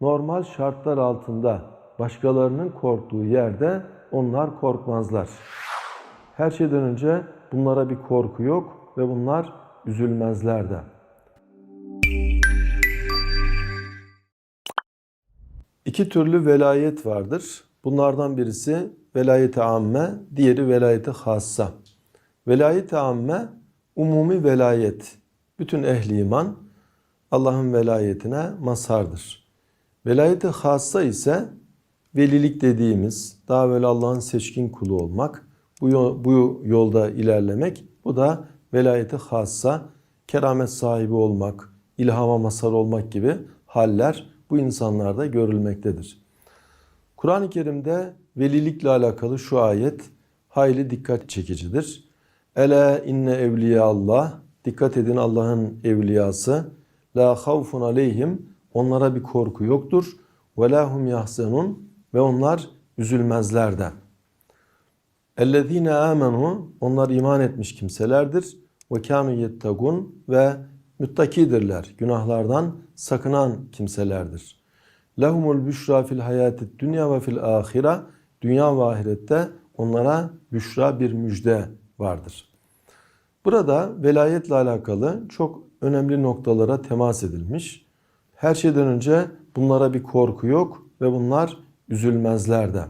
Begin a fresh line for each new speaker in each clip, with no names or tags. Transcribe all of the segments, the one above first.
normal şartlar altında başkalarının korktuğu yerde onlar korkmazlar. Her şeyden önce bunlara bir korku yok ve bunlar üzülmezler de. İki türlü velayet vardır. Bunlardan birisi velayet-i amme, diğeri velayet-i hassa. Velayet-i amme umumi velayet. Bütün ehli iman Allah'ın velayetine mazhardır. Velayet-i hassa ise velilik dediğimiz, daha böyle Allah'ın seçkin kulu olmak, bu, yol- bu yolda ilerlemek, bu da velayet-i hassa, keramet sahibi olmak, ilhama mazhar olmak gibi haller bu insanlarda görülmektedir. Kur'an-ı Kerim'de velilikle alakalı şu ayet hayli dikkat çekicidir. Ela inne evliya Allah dikkat edin Allah'ın evliyası la havfun aleyhim onlara bir korku yoktur hum yahzenun ve onlar üzülmezler de. Ellezine amenu onlar iman etmiş kimselerdir kanu yettagun ve müttakidirler. Günahlardan sakınan kimselerdir. Lehumul büşra fil hayatid dünya ve fil ahire. Dünya ve ahirette onlara büşra bir müjde vardır. Burada velayetle alakalı çok önemli noktalara temas edilmiş. Her şeyden önce bunlara bir korku yok ve bunlar üzülmezler de.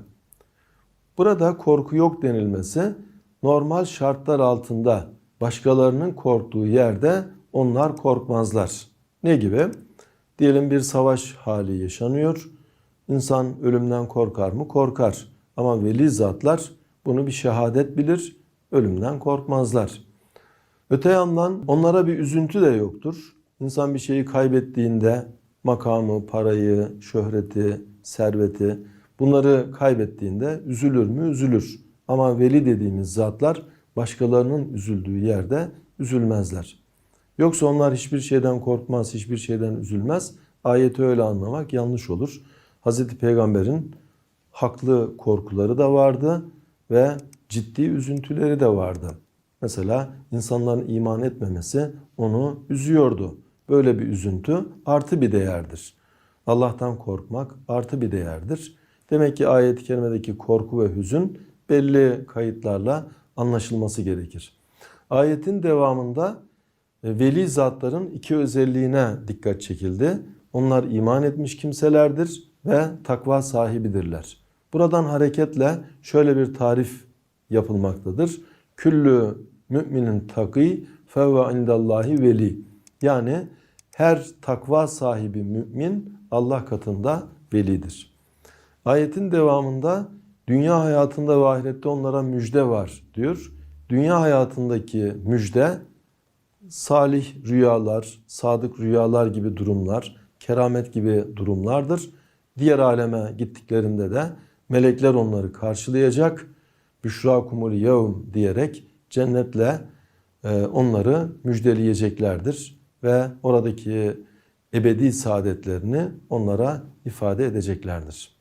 Burada korku yok denilmesi normal şartlar altında başkalarının korktuğu yerde onlar korkmazlar. Ne gibi? Diyelim bir savaş hali yaşanıyor. İnsan ölümden korkar mı? Korkar. Ama veli zatlar bunu bir şehadet bilir. Ölümden korkmazlar. Öte yandan onlara bir üzüntü de yoktur. İnsan bir şeyi kaybettiğinde makamı, parayı, şöhreti, serveti bunları kaybettiğinde üzülür mü? Üzülür. Ama veli dediğimiz zatlar başkalarının üzüldüğü yerde üzülmezler. Yoksa onlar hiçbir şeyden korkmaz, hiçbir şeyden üzülmez. Ayeti öyle anlamak yanlış olur. Hazreti Peygamber'in haklı korkuları da vardı ve ciddi üzüntüleri de vardı. Mesela insanların iman etmemesi onu üzüyordu. Böyle bir üzüntü artı bir değerdir. Allah'tan korkmak artı bir değerdir. Demek ki ayet-i kerimedeki korku ve hüzün belli kayıtlarla anlaşılması gerekir. Ayetin devamında e, veli zatların iki özelliğine dikkat çekildi. Onlar iman etmiş kimselerdir ve takva sahibidirler. Buradan hareketle şöyle bir tarif yapılmaktadır. Küllü müminin takî fevve indallahi veli. Yani her takva sahibi mümin Allah katında velidir. Ayetin devamında dünya hayatında ve ahirette onlara müjde var diyor. Dünya hayatındaki müjde salih rüyalar, sadık rüyalar gibi durumlar, keramet gibi durumlardır. Diğer aleme gittiklerinde de melekler onları karşılayacak. Büşra kumul yevm diyerek cennetle e, onları müjdeleyeceklerdir ve oradaki ebedi saadetlerini onlara ifade edeceklerdir.